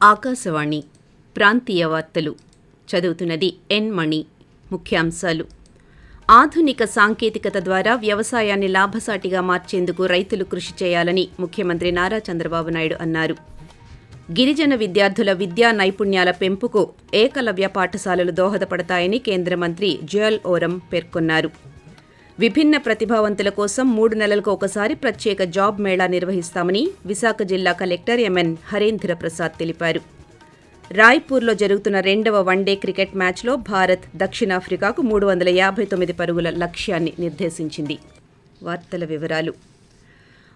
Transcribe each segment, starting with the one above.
ఆకాశవాణి ప్రాంతీయ వార్తలు. చదువుతున్నది ఎన్ మణి. ముఖ్యాంశాలు. ఆధునిక సాంకేతికత ద్వారా వ్యవసాయాన్ని లాభసాటిగా మార్చేందుకు రైతులు కృషి చేయాలని ముఖ్యమంత్రి నారా చంద్రబాబు నాయుడు అన్నారు. గిరిజన విద్యార్థుల విద్యా నైపుణ్యాల పెంపుకు ఏకలవ్య పాఠశాలలు దోహదపడతాయని కేంద్ర మంత్రి జుయల్ ఓరం పేర్కొన్నారు. విభిన్న ప్రతిభావంతుల కోసం మూడు నెలలకు ఒకసారి ప్రత్యేక జాబ్ మేళా నిర్వహిస్తామని విశాఖ జిల్లా కలెక్టర్ ఎంఎన్ హరేంద్ర ప్రసాద్ తెలిపారు. రాయ్పూర్లో జరుగుతున్న రెండవ వన్డే క్రికెట్ మ్యాచ్లో భారత్ దక్షిణాఫ్రికాకు మూడు వందల యాభై తొమ్మిది పరుగుల లక్ష్యాన్ని నిర్దేశించింది. వార్తల వివరాలు.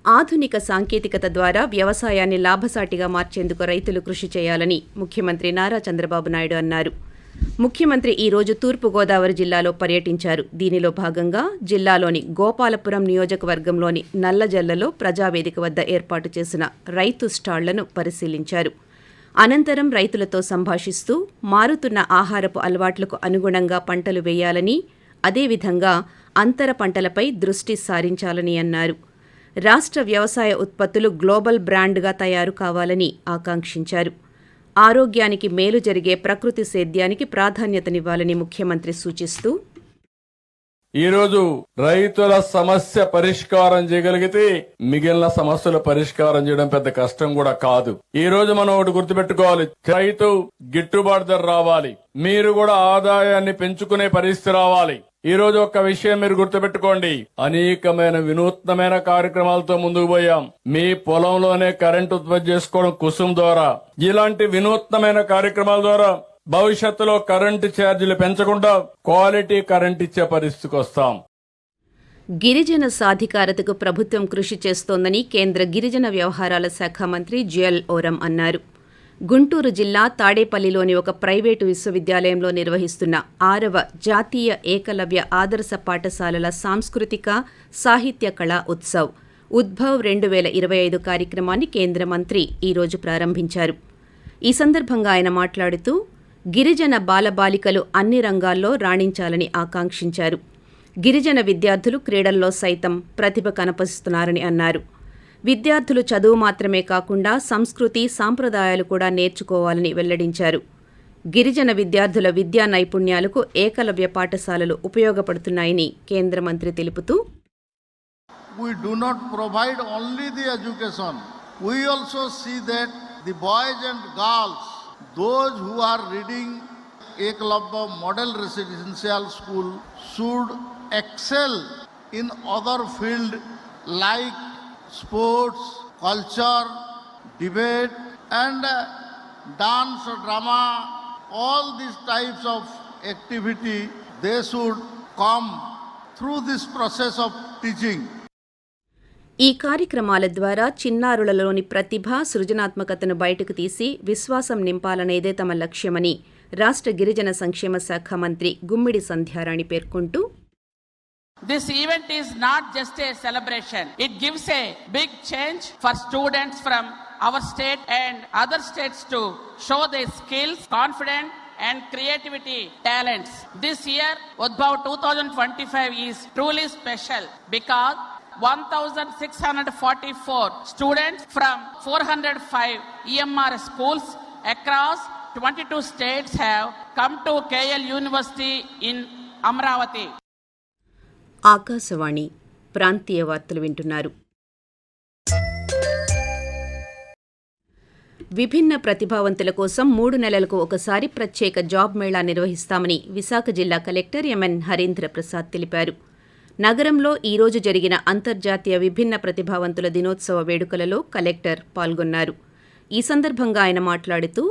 ఆధునిక సాంకేతికత ద్వారా వ్యవసాయాన్ని లాభసాటిగా మార్చేందుకు రైతులు కృషి చేయాలని ముఖ్యమంత్రి నారా చంద్రబాబు నాయుడు అన్నారు. ముఖ్యమంత్రి ఈ రోజు తూర్పుగోదావరి జిల్లాలో పర్యటించారు. దీనిలో భాగంగా జిల్లాలోని గోపాలపురం నియోజకవర్గంలోని నల్లజల్లలో ప్రజావేదిక వద్ద ఏర్పాటు చేసిన రైతు స్టాళ్ళను పరిశీలించారు. అనంతరం రైతులతో సంభాషిస్తూ మారుతున్న ఆహారపు అలవాట్లకు అనుగుణంగా పంటలు వేయాలని అదేవిధంగా అంతర పంటలపై దృష్టి సారించాలని అన్నారు. రాష్ట్ర వ్యవసాయ ఉత్పత్తులు గ్లోబల్ బ్రాండ్గా తయారు కావాలని ఆకాంక్షించారు. ఆరోగ్యానికి మేలు జరిగే ప్రకృతి సేద్యానికి ప్రాధాన్యతనివ్వాలని ముఖ్యమంత్రి సూచిస్తూ ఈరోజు రైతుల సమస్య పరిష్కారం చేయగలిగితే మిగిలిన సమస్యల పరిష్కారం చేయడం పెద్ద కష్టం కూడా కాదు. ఈ రోజు మనం ఒకటి గుర్తుపెట్టుకోవాలి. రైతు గిట్టుబాటు ధర రావాలి. మీరు కూడా ఆదాయాన్ని పెంచుకునే పరిస్థితి రావాలి. ఈ రోజు ఒక్క విషయం మీరు గుర్తుపెట్టుకోండి. అనేకమైన వినూత్నమైన కార్యక్రమాలతో ముందుకు పోయాం. మీ పొలంలోనే కరెంట్ ఉత్పత్తి చేసుకోవడం కుసుమ్ ద్వారా. ఇలాంటి వినూత్నమైన కార్యక్రమాల ద్వారా భవిష్యత్తులో కరెంటు ఛార్జీలు పెంచకుండా క్వాలిటీ కరెంట్ ఇచ్చే పరిస్థితికి వస్తాం. గిరిజన సాధికారతకు ప్రభుత్వం కృషి చేస్తోందని కేంద్ర గిరిజన వ్యవహారాల శాఖ మంత్రి జియల్ ఓరం అన్నారు. గుంటూరు జిల్లా తాడేపల్లిలోని ఒక ప్రైవేటు విశ్వవిద్యాలయంలో నిర్వహిస్తున్న ఆరవ జాతీయ ఏకలవ్య ఆదర్శ పాఠశాలల సాంస్కృతిక సాహిత్య కళా ఉత్సవ్ ఉద్భవ్ రెండు వేల ఇరవై ఐదు కార్యక్రమాన్ని కేంద్ర మంత్రి ఈరోజు ప్రారంభించారు. ఈ సందర్భంగా ఆయన మాట్లాడుతూ గిరిజన బాలబాలికలు అన్ని రంగాల్లో రాణించాలని ఆకాంక్షించారు. గిరిజన విద్యార్థులు క్రీడల్లో సైతం ప్రతిభ కనపరుస్తున్నారని అన్నారు. విద్యార్థులు చదువు మాత్రమే కాకుండా సంస్కృతి సాంప్రదాయాలు కూడా నేర్చుకోవాలని వెల్లడించారు గిరిజన విద్యార్థుల విద్యా నైపుణ్యాలకు ఏకలవ్య పాఠశాలలు ఉపయోగపడుతున్నాయని కేంద్ర మంత్రి తెలుపుతూ we do not provide only the education. We also see that the boys and girls, those who are reading Eklavya Model Residential School, should excel in other field like sports culture debate and dance drama all this types of activity they should come through this process of teaching ఈ కార్యక్రమాల ద్వారా చిన్నారులలోని ప్రతిభ సృజనాత్మకతను బయటకు తీసి విశ్వాసం నింపాలనేదే తమ లక్ష్యమని రాష్ట్ర గిరిజన సంక్షేమ శాఖ మంత్రి గుమ్మిడి సంధ్యారాణి పేర్కొంటూ This event is not just a celebration. It gives a big change for students from our state and other states to show their skills, confidence, and creativity talents. This year, Udbhav 2025 is truly special because 1,644 students from 405 EMR schools across 22 states have come to KL University in Amravati. Akashvani ప్రాంతీయ వార్తలు వింటున్నారు. విభిన్న ప్రతిభావంతుల కోసం మూడు నెలలకు ఒకసారి ప్రత్యేక job Mela నిర్వహిస్తామని విశాఖ జిల్లా కలెక్టర్ ఎంఎన్ హరీంద్ర ప్రసాద్ తెలిపారు. నగరంలో ఈరోజు జరిగిన అంతర్జాతీయ విభిన్న ప్రతిభావంతుల దినోత్సవ వేడుకలలో కలెక్టర్ పాల్గొన్నారు. ఈ సందర్భంగా ఆయన మాట్లాడుతూ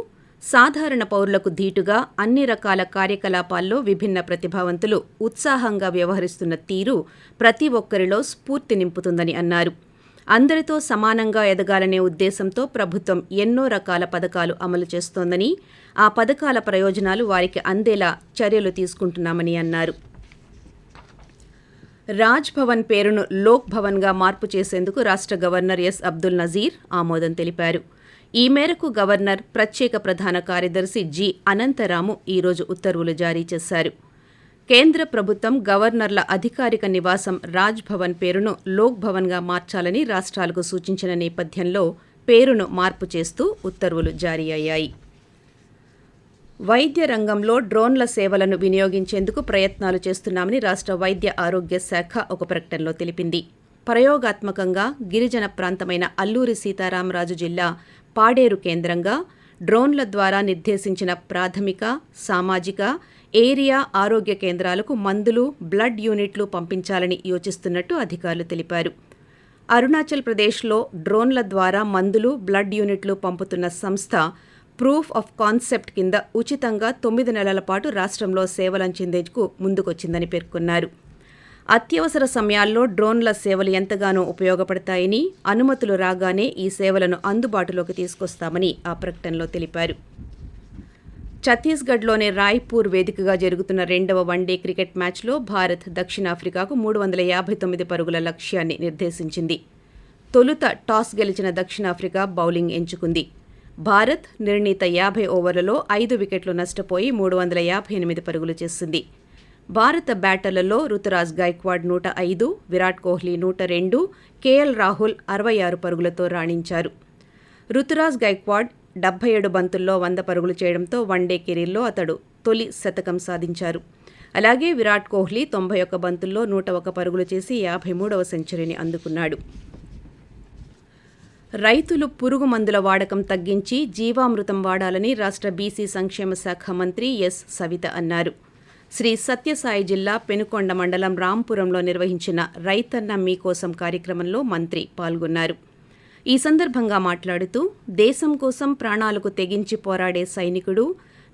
సాధారణ పౌరులకు ధీటుగా అన్ని రకాల కార్యకలాపాల్లో విభిన్న ప్రతిభావంతులు ఉత్సాహంగా వ్యవహరిస్తున్న తీరు ప్రతి ఒక్కరిలో స్ఫూర్తి నింపుతుందని అన్నారు. అందరితో సమానంగా ఎదగాలనే ఉద్దేశంతో ప్రభుత్వం ఎన్నో రకాల పథకాలు అమలు చేస్తోందని ఆ పథకాల ప్రయోజనాలు వారికి అందేలా చర్యలు తీసుకుంటున్నామని అన్నారు. రాజ్ భవన్ పేరును లోక్ భవన్గా మార్పు చేసేందుకు రాష్ట్ర గవర్నర్ ఎస్ అబ్దుల్ నజీర్ ఆమోదం తెలిపారు. ఈ మేరకు గవర్నర్ ప్రత్యేక ప్రధాన కార్యదర్శి జి. అనంతరాము ఈరోజు ఉత్తర్వులు జారీ చేశారు. కేంద్ర ప్రభుత్వం గవర్నర్ల అధికారిక నివాసం రాజ్ భవన్ పేరును లోక్ భవన్గా మార్చాలని రాష్ట్రాలకు సూచించిన నేపథ్యంలో పేరును మార్పు చేస్తూ ఉత్తర్వులు జారీ అయ్యాయి. వైద్య రంగంలో డ్రోన్ల సేవలను వినియోగించేందుకు ప్రయత్నాలు చేస్తున్నామని రాష్ట్ర వైద్య ఆరోగ్య శాఖ ఒక ప్రకటనలో తెలిపింది. ప్రయోగాత్మకంగా గిరిజన ప్రాంతమైన అల్లూరి సీతారామరాజు జిల్లా పాడేరు కేంద్రంగా డ్రోన్ల ద్వారా నిర్దేశించిన ప్రాథమిక సామాజిక ఏరియా ఆరోగ్య కేంద్రాలకు మందులు బ్లడ్ యూనిట్లు పంపించాలని యోచిస్తున్నట్టు అధికారులు తెలిపారు. అరుణాచల్ ప్రదేశ్లో డ్రోన్ల ద్వారా మందులు బ్లడ్ యూనిట్లు పంపుతున్న సంస్థ ప్రూఫ్ ఆఫ్ కాన్సెప్ట్ కింద ఉచితంగా తొమ్మిది నెలల పాటు రాష్ట్రంలో సేవలంచేందుకు ముందుకొచ్చిందని పేర్కొన్నారు. అత్యవసర సమయాల్లో డ్రోన్ల సేవలు ఎంతగానో ఉపయోగపడతాయని అనుమతులు రాగానే ఈ సేవలను అందుబాటులోకి తీసుకొస్తామని ఆ ప్రకటనలో తెలిపారు. ఛత్తీస్గఢ్లోని రాయ్పూర్ వేదికగా జరుగుతున్న రెండవ వన్డే క్రికెట్ మ్యాచ్లో భారత్ దక్షిణాఫ్రికాకు మూడు వందల యాభై తొమ్మిది పరుగుల లక్ష్యాన్ని నిర్దేశించింది. తొలుత టాస్ గెలిచిన దక్షిణాఫ్రికా బౌలింగ్ ఎంచుకుంది. భారత్ నిర్ణీత యాభై ఓవర్లలో ఐదు వికెట్లు నష్టపోయి మూడు వందల యాభై ఎనిమిది పరుగులు చేసింది. భారత బ్యాటర్లలో రుతురాజ్ గైక్వాడ్ నూట ఐదు విరాట్ కోహ్లీ నూట రెండు కేఎల్ రాహుల్ అరవై ఆరు పరుగులతో రాణించారు. రుతురాజ్ గైక్వాడ్ డెబ్బై ఏడు బంతుల్లో వంద పరుగులు చేయడంతో వన్డే కెరీర్లో అతడు తొలి శతకం సాధించారు. అలాగే విరాట్ కోహ్లీ తొంభై ఒక్క బంతుల్లో నూట ఒక పరుగులు చేసి యాభై మూడవ సెంచరీని అందుకున్నాడు. రైతులు పురుగు మందుల వాడకం తగ్గించి జీవామృతం వాడాలని రాష్ట్ర బీసీ సంక్షేమ శాఖ మంత్రి ఎస్. సవిత అన్నారు. శ్రీ సత్యసాయి జిల్లా పెనుకొండ మండలం రాంపురంలో నిర్వహించిన రైతన్న మీకోసం కార్యక్రమంలో మంత్రి పాల్గొన్నారు. ఈ సందర్భంగా మాట్లాడుతూ దేశం కోసం ప్రాణాలకు తెగించి పోరాడే సైనికుడు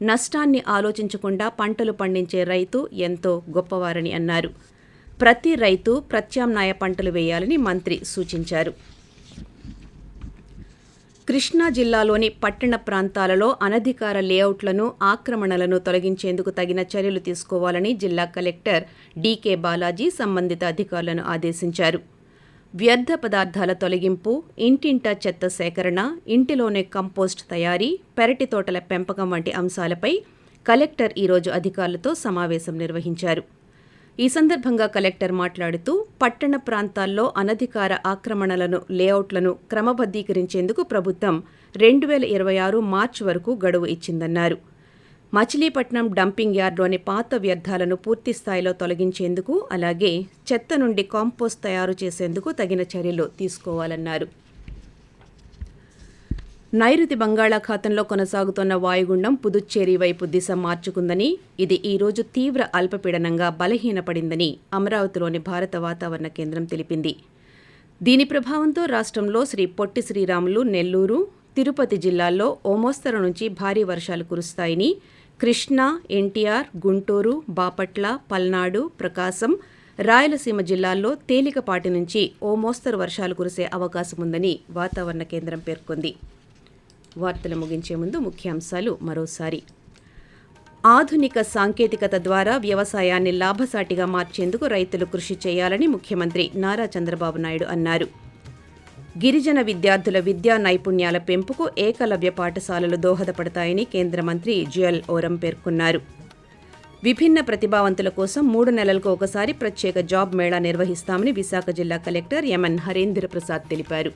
నష్టాన్ని ఆలోచించకుండా పంటలు పండించే రైతు ఎంతో గొప్పవారని అన్నారు. ప్రతి రైతు ప్రత్యామ్నాయ పంటలు వేయాలని మంత్రి సూచించారు. కృష్ణా జిల్లాలోని పట్టణ ప్రాంతాలలో అనధికార లేఅవుట్లను ఆక్రమణలను తొలగించేందుకు తగిన చర్యలు తీసుకోవాలని జిల్లా కలెక్టర్ డీకే బాలాజీ సంబంధిత అధికారులను ఆదేశించారు. వ్యర్థ పదార్థాల తొలగింపు ఇంటింటా చెత్త సేకరణ ఇంటిలోనే కంపోస్ట్ తయారీ పెరటి తోటల పెంపకం వంటి అంశాలపై కలెక్టర్ ఈరోజు అధికారులతో సమావేశం నిర్వహించారు. ఈ సందర్భంగా కలెక్టర్ మాట్లాడుతూ పట్టణ ప్రాంతాల్లో అనధికార ఆక్రమణలను లేఅవుట్లను క్రమబద్దీకరించేందుకు ప్రభుత్వం రెండు వేల ఇరవై ఆరు మార్చి వరకు గడువు ఇచ్చిందన్నారు. మచిలీపట్నం డంపింగ్ యార్డ్లోని పాత వ్యర్థాలను పూర్తి స్థాయిలో తొలగించేందుకు అలాగే చెత్త నుండి కాంపోస్ట్ తయారు చేసేందుకు తగిన చర్యలు తీసుకోవాలన్నారు. నైరుతి బంగాళాఖాతంలో కొనసాగుతున్న వాయుగుండం పుదుచ్చేరి వైపు దిశ మార్చుకుందని ఇది ఈరోజు తీవ్ర అల్పపీడనంగా బలహీనపడిందని అమరావతిలోని భారత వాతావరణ కేంద్రం తెలిపింది. దీని ప్రభావంతో రాష్ట్రంలో శ్రీ పొట్టి శ్రీరాములు నెల్లూరు తిరుపతి జిల్లాల్లో ఓ మోస్తరు నుంచి భారీ వర్షాలు కురుస్తాయని కృష్ణా ఎన్టీఆర్ గుంటూరు బాపట్ల పల్నాడు ప్రకాశం రాయలసీమ జిల్లాల్లో తేలికపాటి నుంచి ఓ మోస్తరు వర్షాలు కురిసే అవకాశం ఉందని వాతావరణ కేంద్రం పేర్కొంది. వార్తలు ముగించే ముందు ముఖ్యాంశాలు మరోసారి. ఆధునిక సాంకేతికత ద్వారా వ్యవసాయాన్ని లాభసాటిగా మార్చేందుకు రైతులు కృషి చేయాలని ముఖ్యమంత్రి నారా చంద్రబాబు నాయుడు అన్నారు. గిరిజన విద్యార్థుల విద్యా నైపుణ్యాల పెంపుకు ఏకలవ్య పాఠశాలలు దోహదపడతాయని కేంద్ర మంత్రి జుయల్ ఓరం పేర్కొన్నారు. విభిన్న ప్రతిభావంతుల కోసం మూడు నెలలకు ఒకసారి ప్రత్యేక జాబ్ మేళా నిర్వహిస్తామని విశాఖ జిల్లా కలెక్టర్ ఎంఎన్ హరేంద్ర ప్రసాద్ తెలిపారు.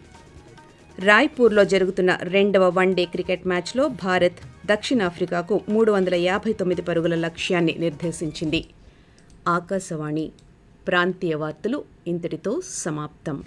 రాయ్పూర్లో జరుగుతున్న రెండవ వన్డే క్రికెట్ మ్యాచ్లో భారత్ దక్షిణాఫ్రికాకు మూడు వందల యాభై తొమ్మిది పరుగుల లక్ష్యాన్ని నిర్దేశించింది. ఆకాశవాణి ప్రాంతీయ వార్తలు ఇంతటితో సమాప్తం.